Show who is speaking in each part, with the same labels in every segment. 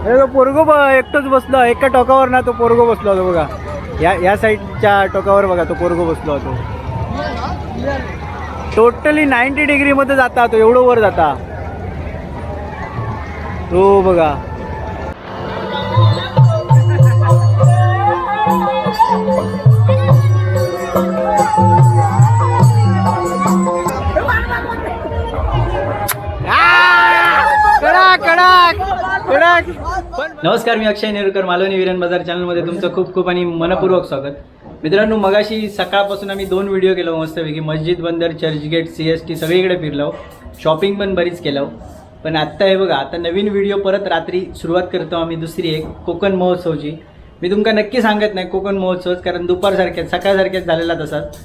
Speaker 1: अरे तो पोरगो ब एकटोच बसलो एका टोकावर ना तो पोरगो बसलो होतो बघा. या या साईडच्या टोकावर बघा तो पोरगो बसलो होतो. टोटली नाईन्टी डिग्रीमध्ये जाता तो एवढं वर जाता. तो बघा. नमस्कार मी अक्षय नेरुरकर मालवणी वीरन बाजार चॅनलमध्ये तुमचं खूप खूप आणि मनपूर्वक स्वागत. मित्रांनो मगाशी सकाळपासून आम्ही दोन व्हिडिओ केलो मस्तपैकी. मस्जिद बंदर चर्चगेट सी एस टी सगळीकडे फिरलो. शॉपिंग पण बरीच केलं. पण आत्ता हे बघा आता नवीन व्हिडिओ परत रात्री सुरुवात करतो आम्ही दुसरी एक कोकण महोत्सवची. मी तुमका नक्की सांगत नाही कोकण महोत्सव कारण दुपारसारख्याच सकाळसारख्याच झालेला तसाच.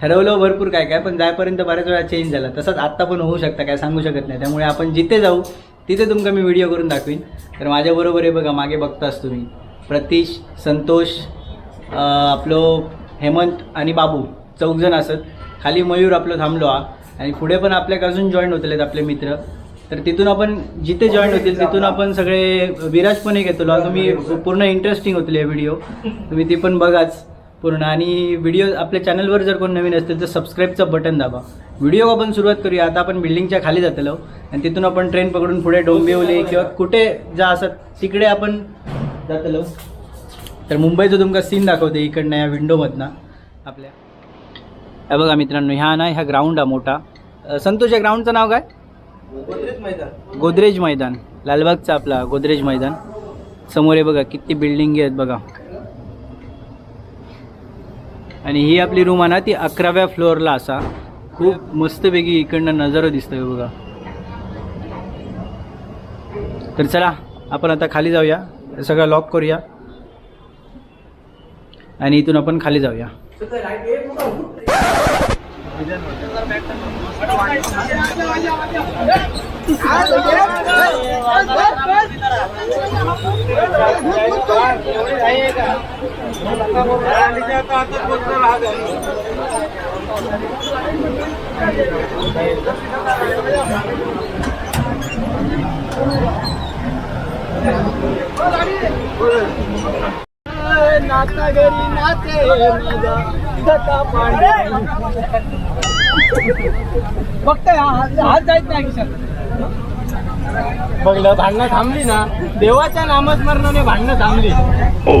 Speaker 1: ठरवलं भरपूर काय काय पण जायपर्यंत बऱ्याच वेळा चेंज झाला. तसंच आत्ता पण होऊ शकतं काय सांगू शकत नाही. त्यामुळे आपण जिथे जाऊ तिथे तुमका मी व्हिडिओ करून दाखवीन. तर माझ्याबरोबर आहे बघा मागे बघताच तुम्ही. प्रतीश संतोष आपलं हेमंत आणि बाबू चौघजण असत. खाली मयूर आपलं थांबलो हा. आणि पुढे पण आपल्याक अजून जॉईन होतलेत आपले मित्र. तर तिथून आपण जिथे जॉईन होतील तिथून आपण सगळे विराज पण एक येतो तुम्ही पूर्ण इंटरेस्टिंग होतील व्हिडिओ तुम्ही ती पण बघाच पूर्ण. आणि व्हिडिओ आपल्या चॅनलवर जर कोण नवीन असतील तर सबस्क्राईबचं बटन दाबा. व्हिडिओ आपण सुरुवात करूया. आता आपण बिल्डिंगच्या खाली जातलो. आणि तिथून आपण ट्रेन पकडून पुढे डोंबिवली किंवा कुठे जा असत तिकडे आपण जातलो. तर मुंबईचं तुमका सीन दाखवते इकडनं या विंडोमधनं आपल्या. हे बघा मित्रांनो ह्या ना ह्या ग्राउंड हा मोठा. संतोष या ग्राउंडचं नाव काय? गोदरेज मैदान. लालबागचा आपला गोदरेज मैदान. समोर आहे बघा किती बिल्डिंग आहेत बघा. आणि ही आपली रूम आहे ना ती अकराव्या फ्लोअरला असा. खूप मस्तपैकी इकडनं नजारा दिसतोय बघा. तर चला आपण आता खाली जाऊया. सगळं लॉक करूया. आणि इथून आपण खाली जाऊया. फक्त हात जायत नाही बघलं भांडणं थांबली ना. देवाच्या नामस्मरणाने भांडणं थांबली. Oh,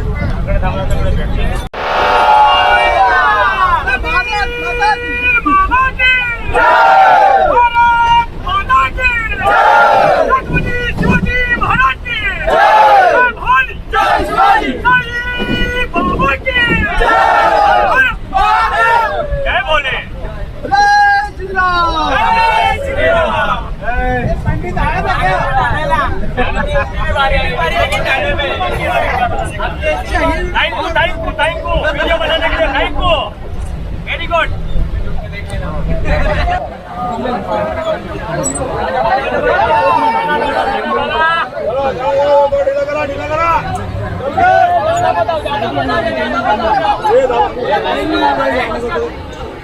Speaker 1: काय
Speaker 2: बोले थँक्यू थँक्यू थँक्यू व्हिडिओ बनाने के लिए थँक्यू व्हेरी गुड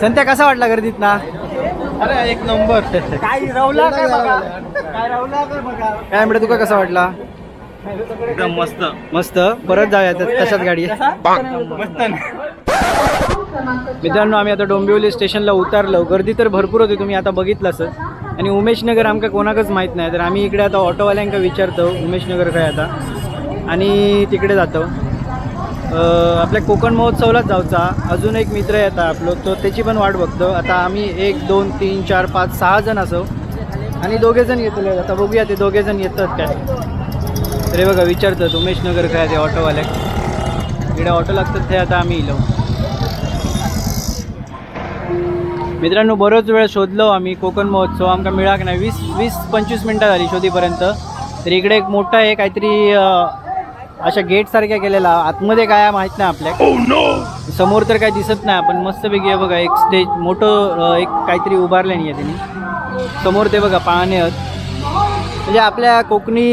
Speaker 1: संत्या कसा वाटला गर्दीत ना
Speaker 3: अरे एक नंबर.
Speaker 1: काय रवला काय बघा? काय रवला काय बघा? काय म्हणते तुका कसा वाटला?
Speaker 3: एकदम मस्त.
Speaker 1: मस्त? परत जाऊया तशाच गाडी
Speaker 3: मस्त
Speaker 1: मित्रांनो आम्ही आता डोंबिवली स्टेशनला उतरलो. गर्दी तर भरपूर होती तुम्ही आता बघितलंच आणि उमेशनगर आमका कोणाकच माहीत नाही. तर आम्ही इकडे आता ऑटोवाल्यांका विचारतो उमेशनगर काय आता? आणि तिकडे जातो. आपल्या कोकण महोत्सवलाच जाऊचा. अजून एक मित्र येता आपलं तो त्याची पण वाट बघतो. आता आम्ही एक दोन तीन चार पाच सहा जण असो. आणि दोघे जण येतले आता बघूया ते दोघे जण येतात काय. अरे बघा विचारतात उमेशनगर काय ते ऑटोवाल्या इकडे ऑटो लागतात ते आता आम्ही इलो. मित्रांनो बरोच वेळ शोधलो आम्ही कोकण महोत्सव. आमका मिळाक नाही. वीस वीस पंचवीस मिनटं झाली शोधीपर्यंत. तर इकडे एक मोठा आहे काहीतरी अशा गेट सारख्या केलेला आतमध्ये काय आहे माहीत नाही आपल्या. समोर तर काय दिसत नाही आपण मस्तपैकी आहे बघा एक स्टेज मोठं एक काहीतरी उभारलं नाही आहे त्यांनी. समोर ते बघा पाहणे म्हणजे आपल्या कोकणी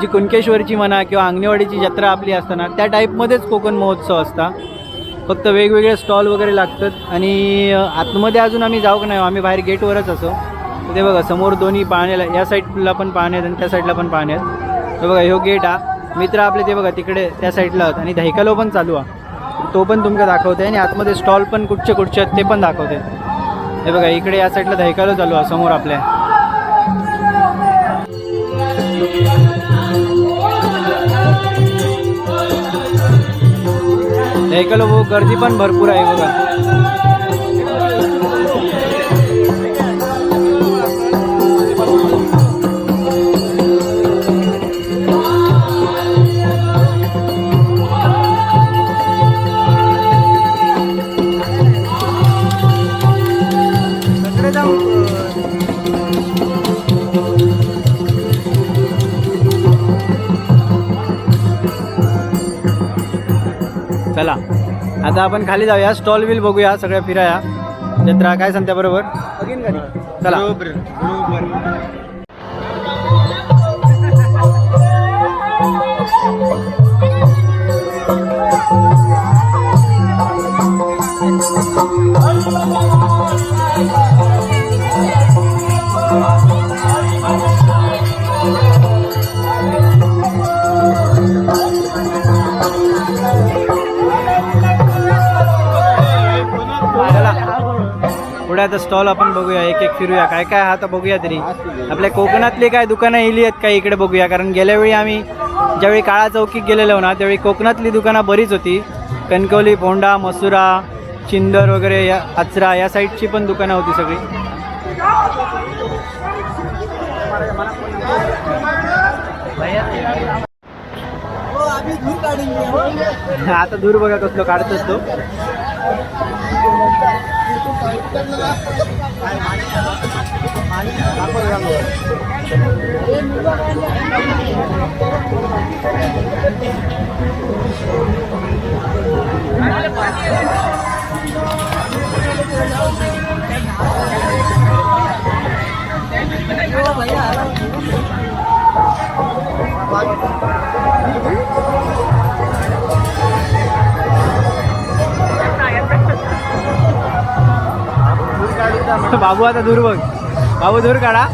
Speaker 1: जी कुणकेश्वरची म्हणा किंवा अंगणेवाडीची जत्रा आपली असताना त्या टाईपमध्येच कोकण महोत्सव असता. फक्त वेगवेगळे स्टॉल वगैरे लागतात आणि आतमध्ये अजून आम्ही जाऊ का नाही आम्ही बाहेर गेटवरच असो. ते बघा समोर दोन्ही पाहण्याला या साईडला पण पाहणे आहेत आणि त्या साईडला पण पाहणे आहेत. तर बघा ह्यो गेट हा. मित्र आपले ते बघा तिकडे त्या साईडला आहेत आणि दहिकालो पण चालू आहे. तो पण तुमका दाखवते आणि आतमध्ये स्टॉल पण कुठचे कुठचे आहेत ते पण दाखवते. हे बघा इकडे या साईडला दहिकालो चालू आहे समोर आपल्या दहिकालो भाऊ गर्दी पण भरपूर आहे बघा. चला. आता आपण खाली जाऊया. स्टॉल बिल बघूया सगळ्या फिराया. जत्रा काय सांगते बरोबर? चला. आता स्टॉल आपण बघूया एक एक फिरूया. काय काय आहे आता बघूया तरी. आपल्या कोकणातली काय दुकानं इली आहेत काय इकडे बघूया? कारण गेल्या वेळी आम्ही ज्यावेळी काळा चौकीत गेलेलो ना त्यावेळी कोकणातली दुकानं बरीच होती. कणकवली भोंडा मसुरा चिंदर वगैरे या आचरा या साईडची पण दुकानं होती सगळी. आता दूर बघा कसलो काढतोच तो बाबू आता दूर बघ. बाबू दूर काढा.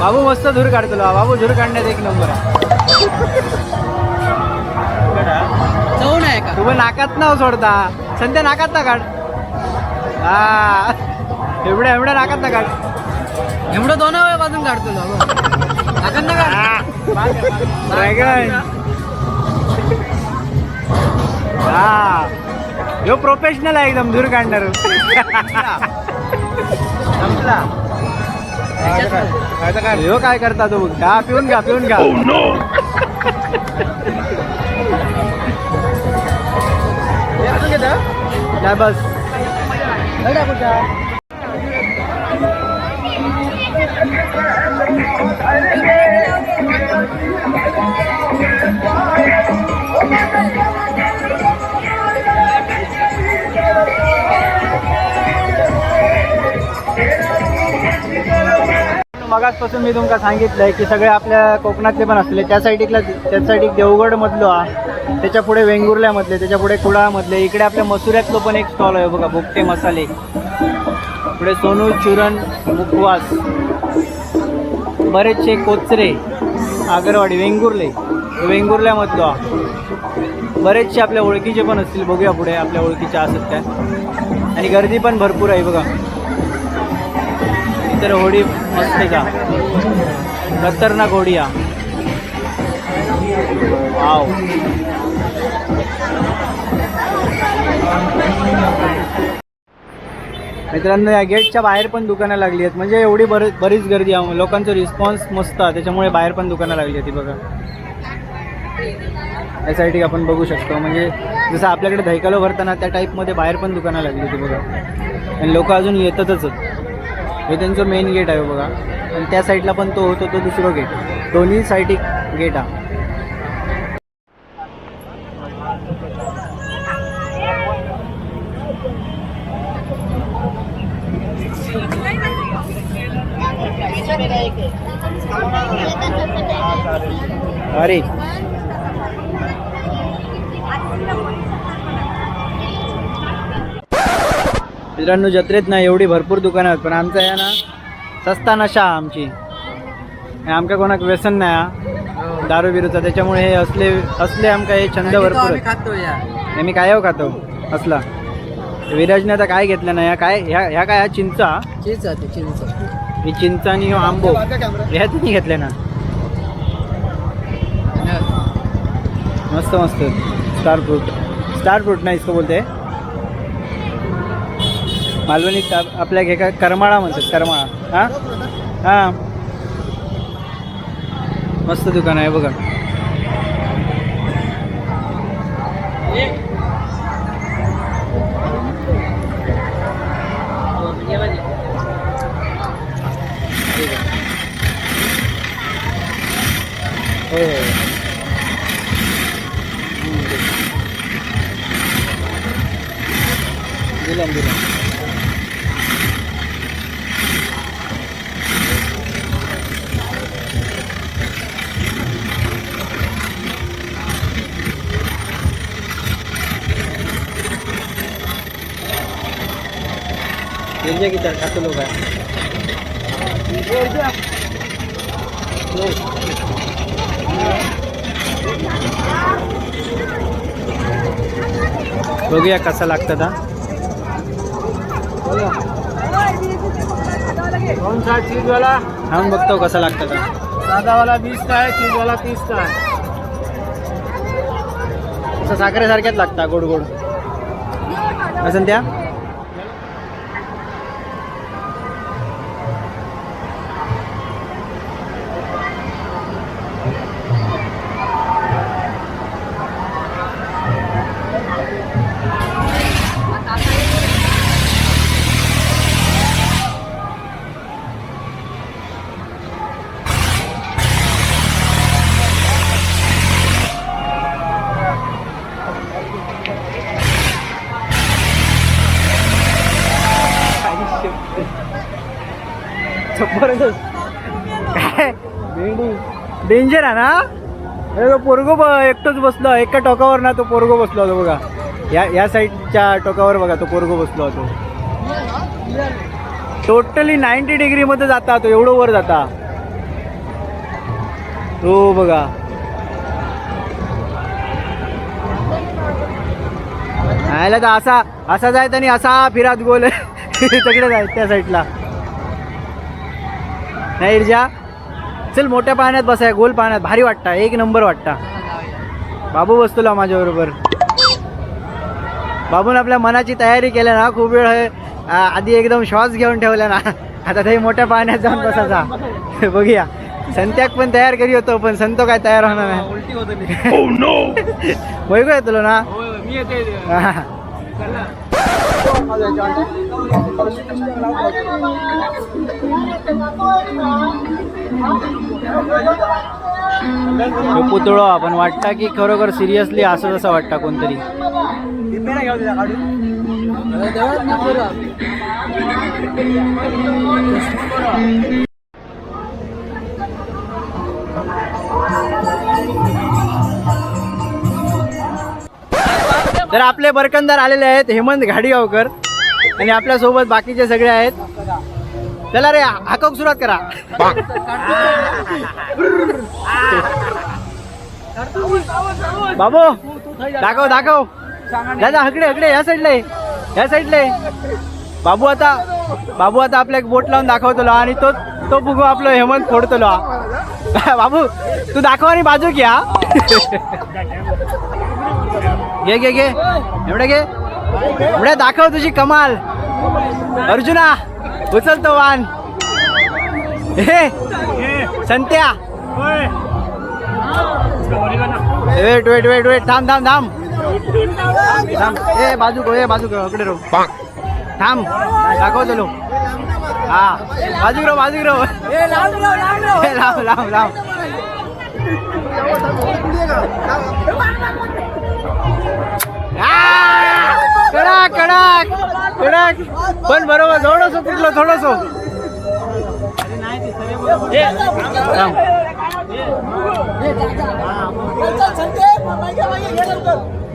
Speaker 1: बाबू मस्त दूर काढतो. बाबू दूर काढण्यात एक नंबर आहे.
Speaker 4: जाऊन आहे का?
Speaker 1: तू पण नाकात नाव सोडता. संध्या नाकात ना काढ. हा. एवढ्या एवढ्या नाकात ना काढ.
Speaker 4: एवढं दोन वेळ बाजून काढतो नाकात ना काढ.
Speaker 1: हा. ह्यो प्रोफेशनल आहे एकदम दूर काढणार. ayo kaya kerta tuh gak piun gak piun gak oh no. ya aku gitu ya bos lalu aku gak I'm मगासपासून मी तुमका सांगितलंय की सगळे आपल्या कोकणातले पण असले त्या साईडला त्या साईड देवगडमधलो हा त्याच्या पुढे वेंगुर्ल्यामधले त्याच्या पुढे कुडाळमधले इकडे आपल्या मसुऱ्यातलो पण एक स्टॉल आहे बघा भुकटे मसाले. पुढे सोनू चुरण मुखवास बरेचसे कोचरे आगरवाडी वेंगुर्ले. वेंगुर्ल्यामधलो हा बरेचसे आपल्या ओळखीचे पण असतील बघूया पुढे आपल्या ओळखीच्या असत त्या आणि गर्दी पण भरपूर आहे बघा. तर होडी मस्त जा. खतरनाक होडी हा. वाव. मित्रांनो या गेटच्या बाहेर पण दुकानं लागली आहेत. म्हणजे एवढी बर बरीच गर्दी आहे. लोकांचा रिस्पॉन्स मस्त आहे. त्याच्यामुळे बाहेर पण दुकानं लागली आहेत बघा. यासाठी आपण बघू शकतो. म्हणजे जसं आपल्याकडे धैकालो भरताना त्या टाईपमध्ये बाहेर पण दुकानं लागली होती बघा. आणि लोक अजून येतातच. हे त्यांचं मेन गेट आहे बघा. आणि त्या साईडला पण तो होतो तो दुसरं गेट दोन्ही साईड एक गेट हा अरे. मित्रांनो जत्रेत ना एवढी भरपूर दुकानं आहेत पण आमचा या ना सस्ता नशा हा आमची. आणि आमका कोणाक व्यसन नाही हा. दारू बिरूचा. त्याच्यामुळे हे असले असले आमका हे छंद भरपूर.
Speaker 4: खातो
Speaker 1: मी काय खातो? असला. विराजने आता काय घेतलं ना या काय ह्या ह्या काय हा चिंचा?
Speaker 4: चिंच
Speaker 1: ही चिंचा. आणि आंबो. ह्या तिन्ही घेतले ना. मस्त मस्त. Star fruit. स्टार फ्रूट ना इसको बोलते. मालवणी आपल्या घे का करमाळा म्हणतात करमाळा. हां? हां. मस्त दुकान आहे बघा. हो. होय दिलं दिलं गिरजा किती खातो लोक आहे बघूया कसा लागतं हा
Speaker 3: कौन सा चीज़ वाला?
Speaker 1: हा बघतो कसा लागतं का
Speaker 3: सादा वाला बीस का है चीज़ वाला तीस का है।
Speaker 1: असं साखरेसारख्याच लागता गोड गोड. असं त्या डेंजर आहे ना? तो पोरगो ब एकटोच बसलो. एका टोकावर ना तो पोरगो बसलो होतो बघा. या या साईडच्या टोकावर बघा तो पोरगो बसलो होतो. टोटली नाईन्टी डिग्रीमध्ये जाता तो एवढं वर जाता. तो बघा. आयला तर असा असा जायत आणि असा फिरात गोल. सगळे जायत त्या साईडला. नाही इर्जा. चल मोठ्या पाण्यात बसाय गोल पाण्यात. भारी वाटता एक नंबर वाटता. बाबू बसतोला माझ्याबरोबर. बाबून आपल्या मनाची तयारी केल्या ना खूप वेळ आधी एकदम श्वास घेऊन ठेवला ना. आता ते मोठ्या पाण्यात जाऊन बसायचा. बघूया. संत्याक पण तयार करी होतो पण संतो काय तयार होणार नाही. वैगो ना?
Speaker 3: येते.
Speaker 1: ह्यो पुतळो आपण वाटता की खरोखर सिरियसली असं जसं वाटता कोणतरी. तर आपले बरकंदार आलेले आहेत हेमंत घाडीगावकर. आणि आपल्यासोबत बाकीचे सगळे आहेत. चला रे हाकक सुरुवात करा. बाबू दाखव दाखव. दादा हकडे हकडे या साईडला या. साईडला बाबू आता बाबू आता आपल्या एक बोट लावून दाखवतो आणि तो तो बघू आपलं हेमंत फोडतो बाबू तू दाखव आणि बाजू घ्या घे घे घे. एवढे घे. एवढे दाखव तुझी कमाल. अर्जुना उचलतो वान. हे संत्या. वेट वेट वेट वेट थांब थांब थांब. थांब. ए बाजू ए बाजू इकडे रो थांब. दाखवतो लो हा. बाजू रो बाजू रो लांब लांब आ! कडक कडक कडक. पण बरोबर थोडस कुठलं थोडस.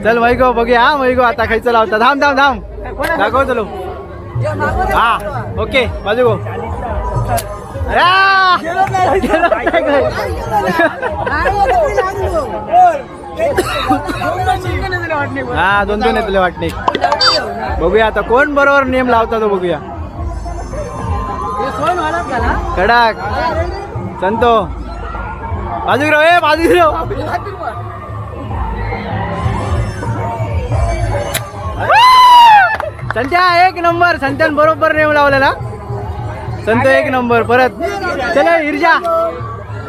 Speaker 1: चल वैगो बघूया हा वैगो आता खायचं लावता थांब थांब थांब. दाखव चलो. हा ओके बाजू गो! गेलो काय काय? हा दोन दोन येतले वाटणे. बघूया आता कोण बरोबर नेम लावता तो बघूया. कडक संतो. बाजू राव ए बाजू राव संत्या एक नंबर. संत्यान बरोबर नेम लावलेला. संत एक नंबर. परत. चल इर्जा.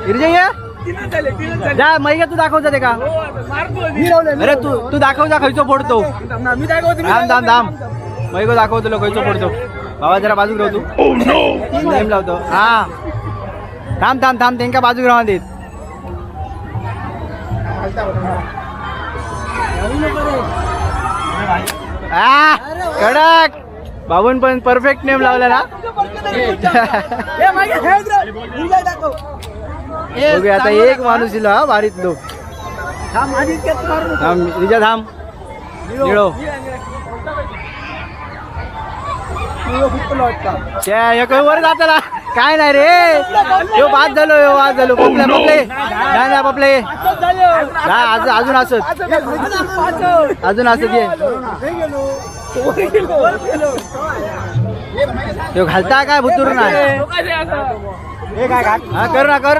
Speaker 1: इर्जा ये. जा मैया तू दाखवता ते का? अरे तू तू दाखव जा खयचो फोडतो थांब थांब थांब. मैगो दाखवतो लो खयचो फोडतो बाबा जरा बाजू राहतो तू. नेम लावतो. हा. थांब थांब थांब त्यांका बाजू राहा देत आ, कडक. बाबून पण परफेक्ट नेम लावला ना. बघूया आता एक माणूस इला हा बारीत लो. थांब रिजा थांब निळो. एक वर जाताला काय नाही रे. यो बाद झालो यो बाद झालो. पपले पपले. नाही नाही पपले. अजून अजून असत. अजून असत ये. घालता काय भुतूर नाही? हा कर ना कर.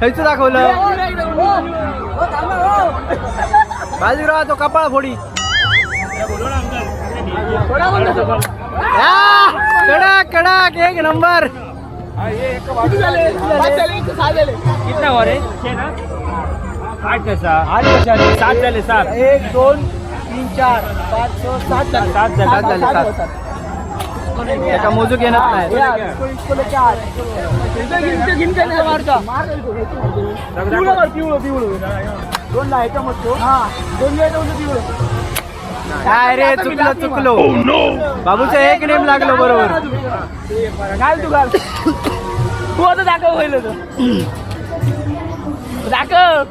Speaker 1: खयचं दाखवलं? बाजूराव तो कपाळ फोडी. कडक कडक एक नंबर.
Speaker 2: कितना हो रे? आठ सात सात झाले सात.
Speaker 1: एक दोन तीन चार पाच सहा सात झाले.
Speaker 2: सात झाले.
Speaker 1: सात झाले सात. एका मोजूक येणार नाही. काय रे चुकलो चुकलो. बाबूचं एक नेम लागलो बरोबर.
Speaker 2: घाल तू घाल. तू आता दाखव तर. दाखव.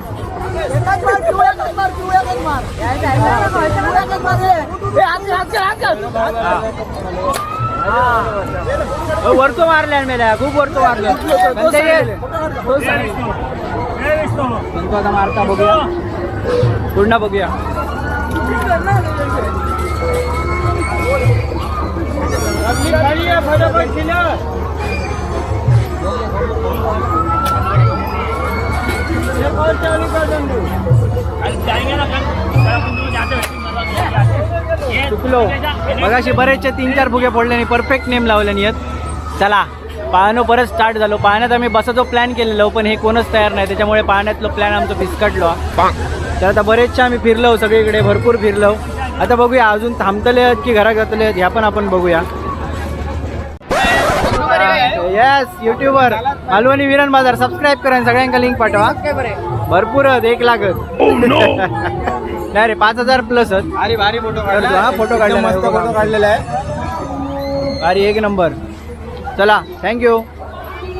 Speaker 1: अहो, हो, वरतो मारल्या मेल्या. खूप वरतो मारलं म्हणते ये. म्हणतो आता मारता बघूया. पूर्ण बघूया. चुकलो. मगाशी बरेचसे तीन चार फुगे नाही परफेक्ट नेम लावल्याने आहेत चला पाहणं परत स्टार्ट झालो. पाहण्यात आम्ही बसाचो प्लॅन केलेलो पण हे कोणच तयार नाही. त्याच्यामुळे पाहण्यातलो प्लॅन आमचं फिसकटलो तर आता बरेचसे आम्ही फिरलो सगळीकडे भरपूर फिरलो. आता बघूया अजून थांबतले आहेत की घरा जातले आहेत ह्या पण आपण बघूया. येस युट्यूबर मालवणी विरण बाजार. सबस्क्राईब करा आणि सगळ्यांका लिंक पाठवा. भरपूर आहेत एक लाख नाही रे पाच हजार प्लस आहेत.
Speaker 3: अरे भारी फोटो
Speaker 1: हा फोटो काढला
Speaker 3: मस्त फोटो काढलेला आहे.
Speaker 1: अरे एक नंबर चला थँक्यू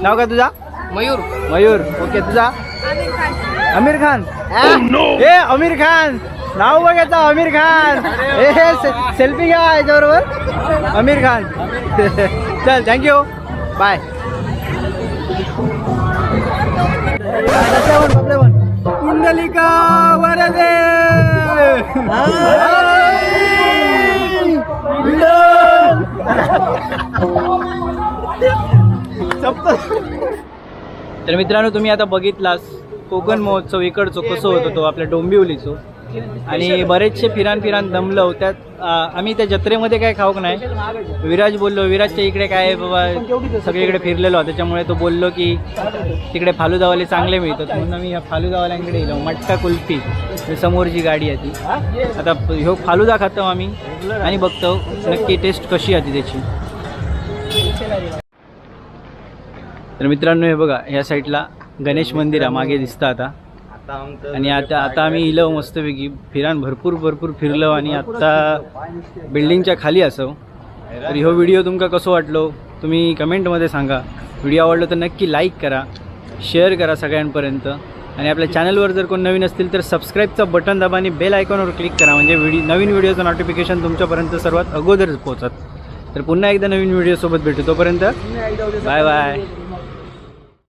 Speaker 1: नाव का तुझा?
Speaker 4: मयूर.
Speaker 1: मयूर. ओके तुझा? आमिर खान. ए आमिर खान. नाव बघायचं आमिर खान. ए सेल्फी घ्या याच्याबरोबर. आमिर खान. चल थँक्यू बाय कुंडलिका वरदे. तर मित्रांनो तुम्ही आता बघितलास कोकण महोत्सव इकडचो कसं होतो तो आपल्या डोंबिवलीचो. आणि बरेचसे फिरान फिरान दमलो त्यात आम्ही त्या जत्रेमध्ये काय खाऊक नाही. विराज बोललो विराजच्या इकडे काय आहे बाबा? सगळीकडे फिरलेलो त्याच्यामुळे तो बोललो की तिकडे फालुदावाले चांगले मिळतात. म्हणून आम्ही या फालुदावाल्यांकडे गेलो. मटका कुल्फी. समोरची गाडी आहे ती. आता ह्यो फालुदा खातो आम्ही आणि बघतो नक्की टेस्ट कशी आहे त्याची. तर मित्रांनो हे बघा ह्या साईडला गणेश मंदिर आहे. मागे दिसतं आता. आणि आता आता आम्ही इलो मस्तपैकी फिरान भरपूर भरपूर फिरलो आणि आत्ता बिल्डिंगच्या खाली असो. तर ह्यो व्हिडिओ तुमका कसो वाटलो? तुम्ही कमेंटमध्ये सांगा. व्हिडिओ आवडलो तर नक्की लाईक करा शेअर करा सगळ्यांपर्यंत. आणि आपल्या चॅनलवर जर कोण नवीन असतील तर सबस्क्राईबचं बटन दाबा आणि बेल आयकॉनवर क्लिक करा. म्हणजे व्हिडिओ नवीन व्हिडिओचं नोटिफिकेशन तुमच्यापर्यंत सर्वात अगोदर पोहोचत. तर पुन्हा एकदा नवीन व्हिडिओसोबत भेटू. तोपर्यंत बाय बाय.